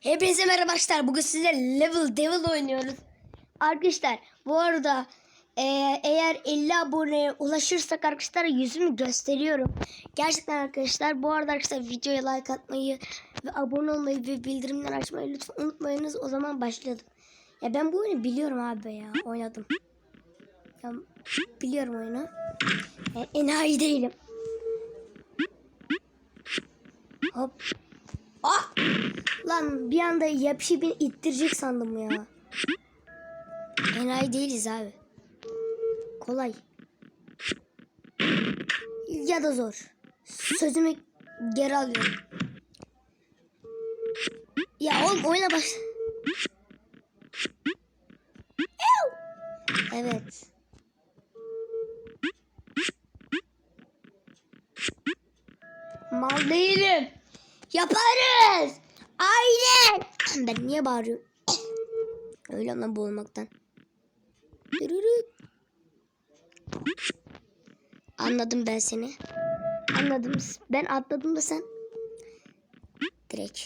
Hepinize merhaba arkadaşlar. Bugün size Level Devil oynuyoruz. Arkadaşlar bu arada e, eğer 50 aboneye ulaşırsak arkadaşlar yüzümü gösteriyorum. Gerçekten arkadaşlar bu arada arkadaşlar videoya like atmayı ve abone olmayı ve bildirimleri açmayı lütfen unutmayınız. O zaman başladım. Ya ben bu oyunu biliyorum abi ya. Oynadım. Ya, biliyorum oyunu. Yani enayi değilim. Hop. Ah! Lan bir anda yapışı beni ittirecek sandım ya. Enayi değiliz abi. Kolay. Ya da zor. Sözümü geri alıyorum. Ya oğlum oyuna baş... Evet. Mal değilim. Yaparız. Aynen. Ben niye bağırıyorum? Öyle ama boğulmaktan. Anladım ben seni. Anladım. Ben atladım da sen. Direkt.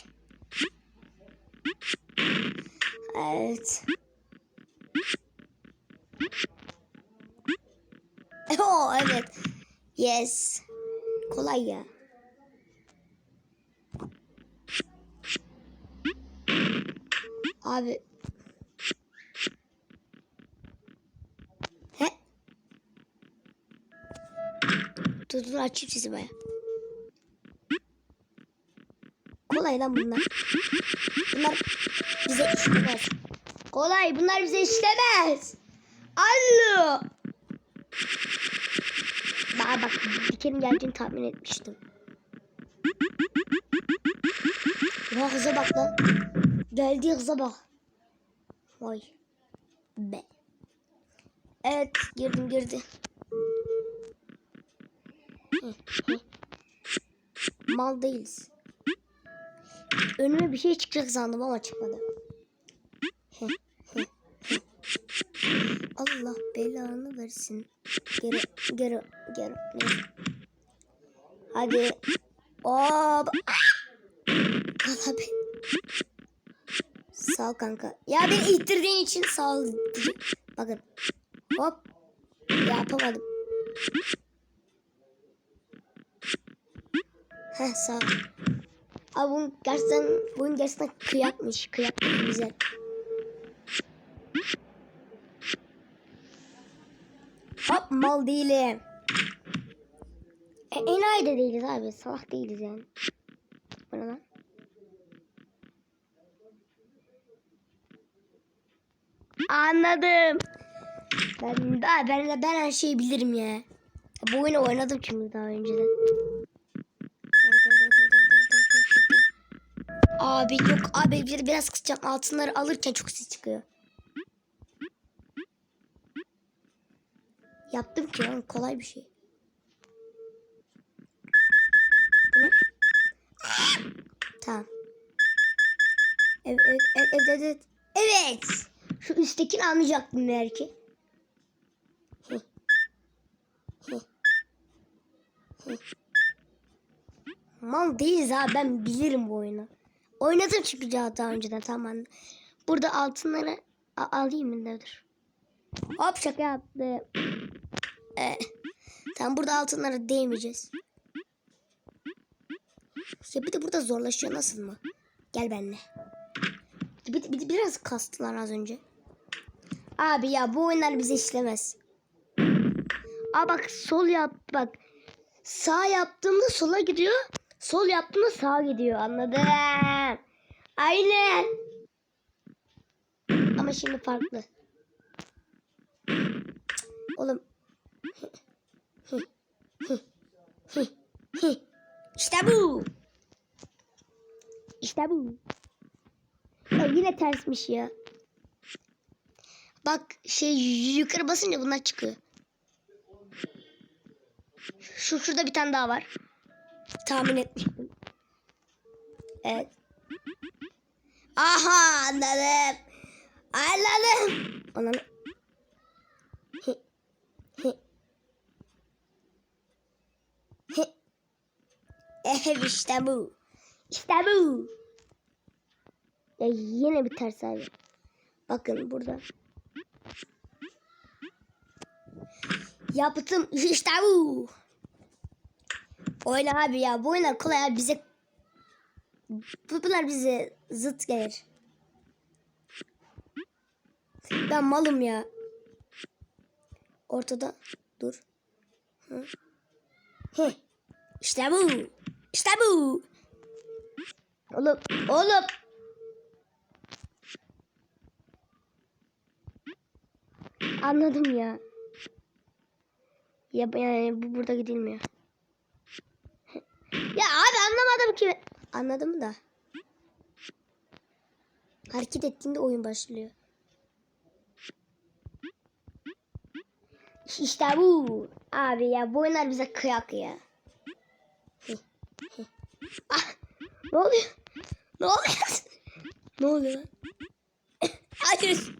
Evet. Oh evet. Yes. Kolay ya. Abi. He? Dur dur açayım sesi baya. Kolay lan bunlar. Bunlar bize işlemez. Kolay bunlar bize işlemez. Allo. Daha bak bir kere geleceğini tahmin etmiştim. Ya hıza bak lan. Geldiği hıza. Vay. Be. Evet girdim girdi. Mal değiliz. Önüme bir şey çıkacak sandım ama çıkmadı. Allah belanı versin. Geri geri geri. Hadi. Hop. Kala be. Sağ ol kanka. Ya beni ittirdiğin için sağ ol. Bakın. Hop. Yapamadım. Heh sağ ol. Abi bunun gerçekten, bunun gerçekten kıyakmış. Kıyak güzel. Hop mal değilim. E, enayi de değiliz abi. Salak değiliz yani. Bu ne lan? Anladım. Ben, ben, ben, ben her şeyi bilirim ya. Bu oyunu oynadım çünkü daha önceden. Abi yok abi bir, biraz kısacağım. Altınları alırken çok ses çıkıyor. Yaptım ki yani kolay bir şey. Bu ne? Tamam. Evet, evet, evet, evet, evet. Şu üsttekini almayacaktım belki. Hı. Hı. Hı. Mal değiliz ha ben bilirim bu oyunu. Oynadım çünkü daha önceden tamam. Burada altınları alayım mı nedir? Hop şaka yaptı. Ee, tamam burada altınlara değmeyeceğiz. Ya bir de burada zorlaşıyor nasıl mı? Gel benimle. Bir, bir, biraz kastılar az önce. Abi ya bu oyunlar bize işlemez. Aa bak sol yap bak. Sağ yaptığımda sola gidiyor. Sol yaptığımda sağa gidiyor. Anladım. Aynen. Ama şimdi farklı. Oğlum. İşte bu. İşte bu. Ya yine tersmiş ya. Bak şey yukarı basınca bunlar çıkıyor. Şu şurada bir tane daha var. Tahmin etmiştim. Evet. Aha anladım. Anladım. Anladım. Hı. Evet işte bu. İşte bu. Ya yine bir ters abi. Bakın burada. Yaptım. İşte bu. Oyna abi ya. Bu oyunlar kolay abi. Bize bu- bunlar bize zıt gelir. Ben malım ya. Ortada dur. Hı. İşte bu. İşte bu. Oğlum, oğlum. Anladım ya. Ya yani bu burada gidilmiyor. ya abi anlamadım ki. Anladım da. Hareket ettiğinde oyun başlıyor. İşte bu. Abi ya bu oyunlar bize kıyak ya. ah, ne oluyor? Ne oluyor? ne oluyor? Hayır.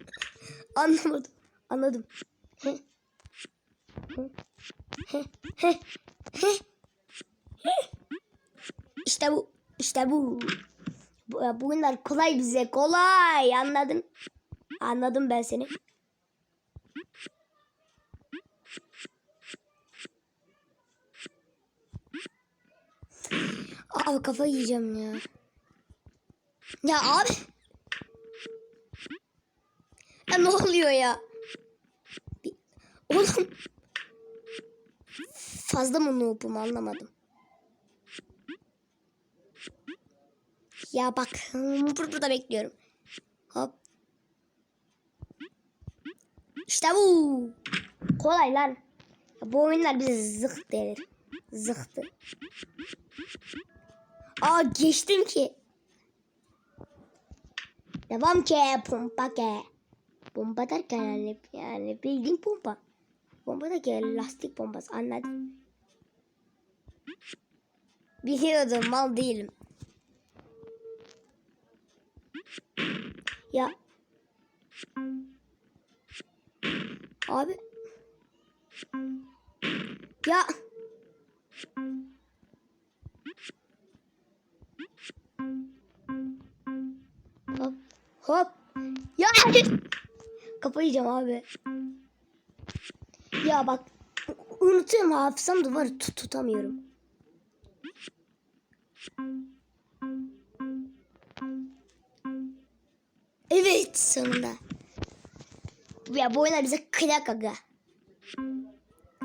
Anlamadım. Anladım. İşte bu. İşte bu. bu bu oyunlar kolay bize. Kolay. Anladın? Anladım ben seni. Abi kafa yiyeceğim ya. Ya abi. Ya ne oluyor ya? Oğlum. Fazla mı noob'um anlamadım. Ya bak bur- burada bekliyorum. Hop. İşte bu. Kolay lan. Ya bu oyunlar bize zık denir. Zıktı. Aa geçtim ki. Devam ki pompa ke. Pompa derken yani, yani bildiğin pompa. Pompa da ki lastik pompası anladın. Biliyordum mal değilim. Ya. Abi. Ya. Hop. Hop. Ya. Yiyeceğim abi. Ya bak. Unutuyorum hafızam da var tut tutamıyorum. Evet sonunda. Ya bu oyunlar bize kıyak aga.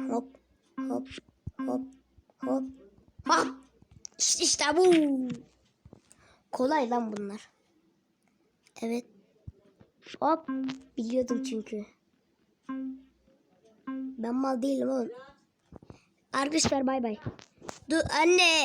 Hop hop hop hop hop. İşte, işte bu. Kolay lan bunlar. Evet. Hop. Biliyordum çünkü. Ben mal değilim oğlum. Arkadaşlar bay bay. Dur anne.